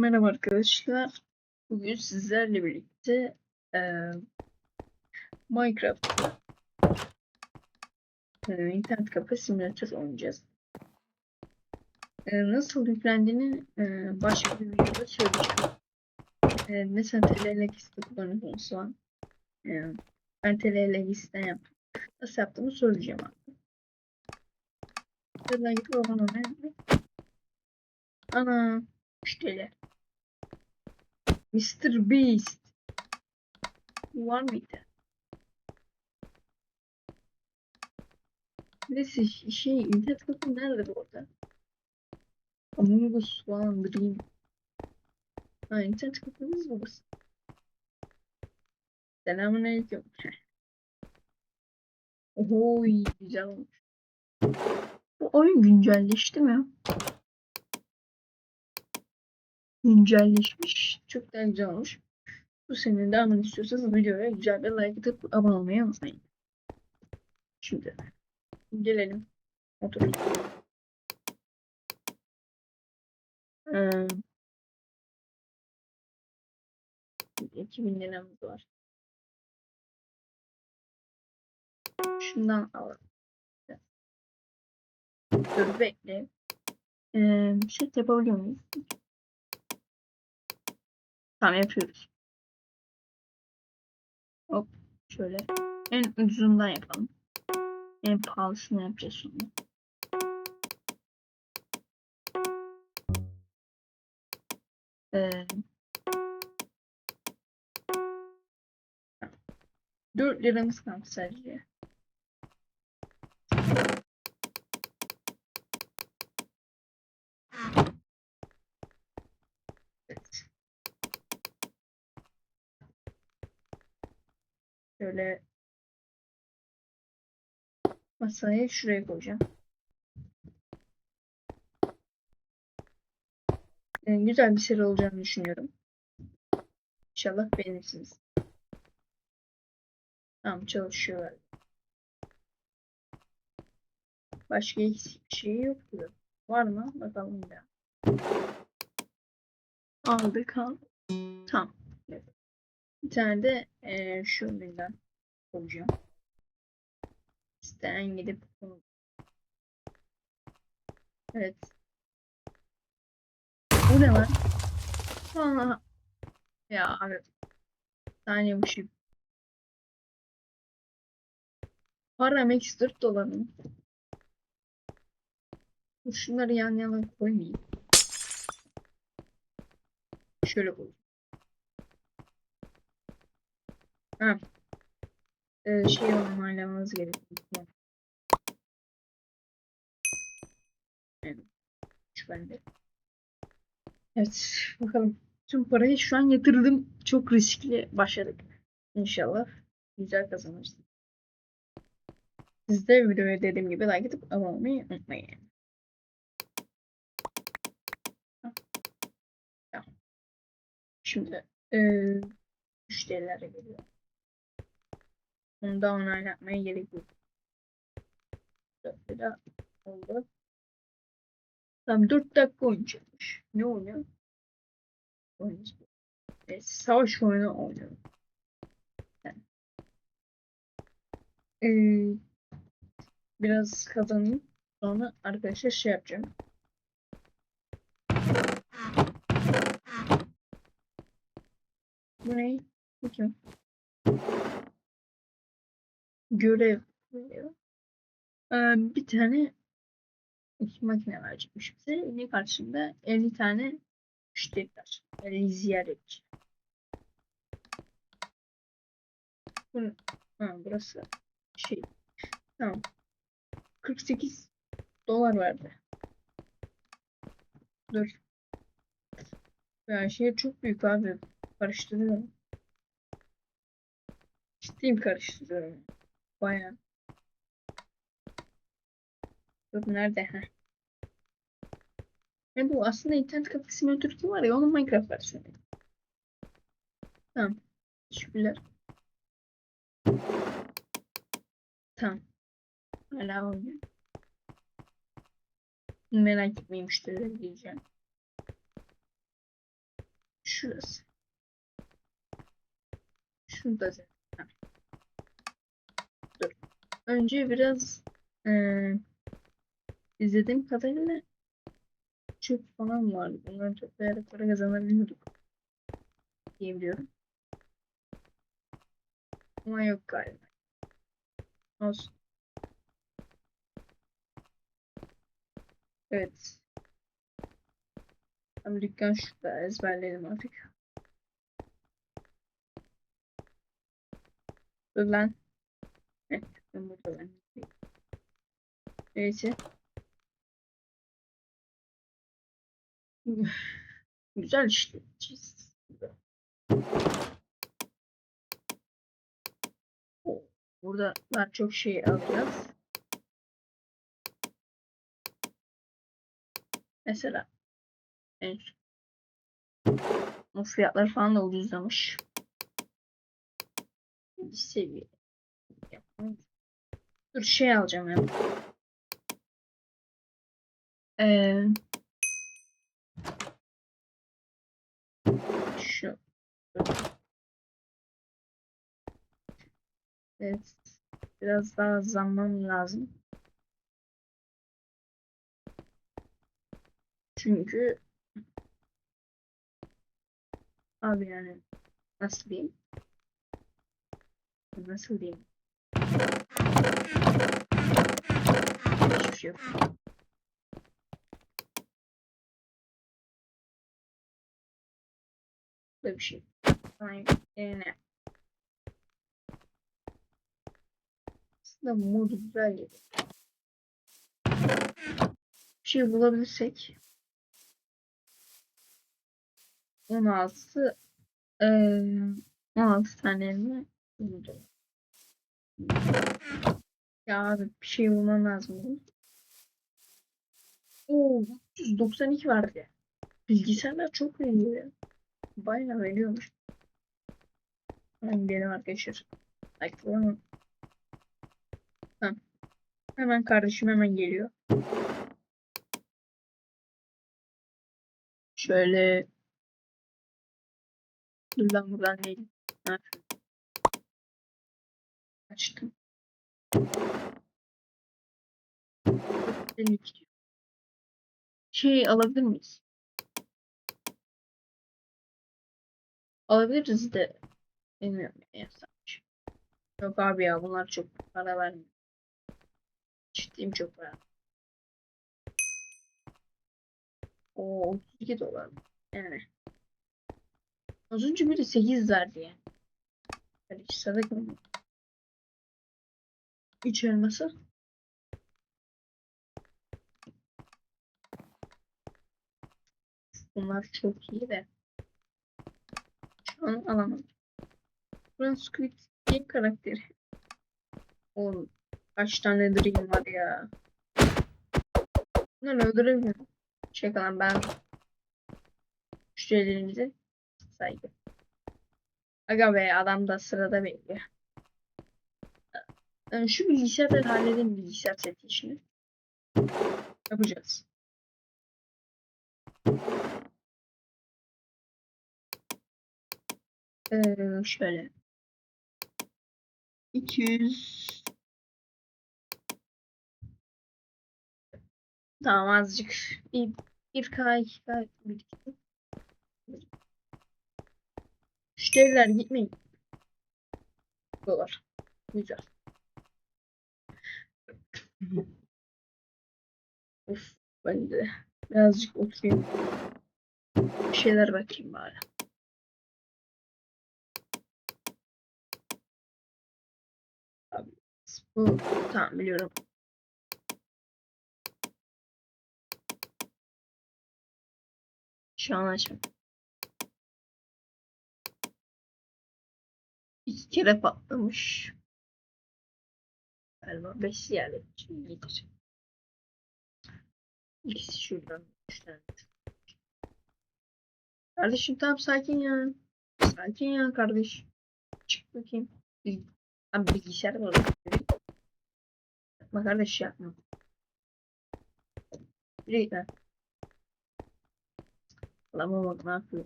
merhaba arkadaşlar. Bugün sizlerle birlikte eee Minecraft eee, internet kafe simülatör oynayacağız. Eee, nasıl yüklendiğini eee, başka bir videoda söyleyeceğim. Eee mesela TLLX'de kullanıyorsunuz şu an. Eee, ben TLLX'den yaptım. Nasıl yaptığımı söyleyeceğim abi. Şuradan gidip abone olmayı. Ana müşteriler. Mr. Beast. Var mıydı? Neyse şey internet kafe nerede bu arada? Among Us falan Dream. Ha internet kafemiz burası. Selamünaleyküm. Oho iyi, güzel olmuş. Bu oyun güncelleşti mi? Güncelleşmiş. Çok daha güzel olmuş. Bu senin devamını istiyorsanız videoya güzel bir like atıp abone olmayı unutmayın. Şimdi gelelim. Otur. Ee, 2000 liramız var. Şundan alalım. Dur bekle. Ee, şey yapabiliyor muyuz? Tamam yapıyoruz. Hop şöyle. En ucuzundan yapalım. En pahalısını yapacağız şimdi. Ee, 4 liramız kaldı sadece. Evet. Şöyle masayı şuraya koyacağım. Ee, güzel bir seri olacağını düşünüyorum. İnşallah beğenirsiniz. Tamam çalışıyor. Başka eksik bir şey yok. Var mı? Bakalım bir. Aldık aldık. Tamam. Bir tane de eee şu koyacağım. İsteyen gidip Evet. Bu ne lan? Aa. Ya abi. Saniye bu şey. Param eksi 4 dolar mı? Dur Şunları yan yana koymayayım. Şöyle koy. Ha. Ee, şey onaylamamız gerekiyor. Evet. Şu bende. Evet. Bakalım. Tüm parayı şu an yatırdım. Çok riskli başladık. İnşallah güzel kazanırız. Siz de videoya dediğim gibi like atıp abone olmayı unutmayın. Şimdi eee müşterilere geliyor. Onu da onaylatmaya gerek yok. Lira oldu. Tam 4 dakika oynayacakmış. Ne oynuyor? Oyuncu. Evet, savaş oyunu oynuyor. Yani. Ee, biraz kazanayım. Sonra arkadaşlar şey yapacağım. Bu ne? Bu kim? Görev veriyor. Ee, bir tane iki makine verecekmiş bize. Ne karşında 50 tane müşteri var. 50 ziyaretçi. Ha, burası şey. Tamam. 48 dolar verdi. Dur. Ya şey çok büyük abi. Karıştırıyorum. Ciddiyim karıştırıyorum. Bayağı. Dur nerede? Heh. Yani bu aslında internet kafe simülatörü var ya onun Minecraft versiyonu. Tamam. Teşekkürler. Tamam. Hala oynuyor. Merak etmeyin müşterileri diyeceğim. Şurası. Şurada zaten. Önce biraz eee izlediğim kadarıyla çöp falan vardı. Bunları toplayarak para kazanabiliyorduk. Diyebiliyorum. Ama yok galiba. Olsun. Evet. Tam dükkan şurada ezberledim artık. Dur lan. Evet, dükkan burada ben. Neyse. Güzel işte. Burada daha çok şey alacağız. Mesela en. Bu fiyatlar falan da ucuzlamış. Bir seviye. Yapmayız. Dur şey alacağım ya. Ee, şu. Evet. Biraz daha zaman lazım. Çünkü abi yani nasıl diyeyim? Nasıl diyeyim? Yok. Böyle bir şey. Aynen. Aslında modu güzel gibi. Bir şey bulabilirsek 16 eee 16 tane mi? Buldu. Ya abi bir şey bulmam lazım. Benim. Oo 392 vardı. Bilgisayarlar çok veriyor ya. Bayağı veriyormuş. Hemen gidelim arkadaşlar. Tamam. Hemen kardeşim hemen geliyor. Şöyle Dur lan buradan değil. Açtım. Delik diyor. Şey alabilir miyiz? Alabiliriz de bilmiyorum yapsam. Yok abi ya bunlar çok para vermiyor. Ciddiyim çok para. O 32 dolar mı? Yani. Az biri 8 verdi yani. Hadi hiç sadık mı? 3 elması. Bunlar çok iyi de. Şu alamam. Buranın Squid Game karakteri. Oğlum kaç tane dream var ya. Bunları öldüremiyorum. Şey kalan ben müşterilerimize saygı. Aga be adam da sırada bekliyor. Şu bilgisayarda halledelim bilgisayar seti işini. Yapacağız. Ee, şöyle. 200 Tamam azıcık. Bir, bir K, iki K birikti. Müşteriler gitmeyin. Dolar. Güzel. Of ben de birazcık oturayım. Bir şeyler bakayım bari. Abi, bu tamam biliyorum. Şu an açım. İki kere patlamış. Galiba beş yerle iyidir. İkisi şuradan. Üç tane. Kardeşim tamam sakin ya. Sakin ya kardeş. Çık bakayım. Abi bilgisayar var. Yapma kardeş yapma. Yürü git lan. Adama bak ne yapıyor.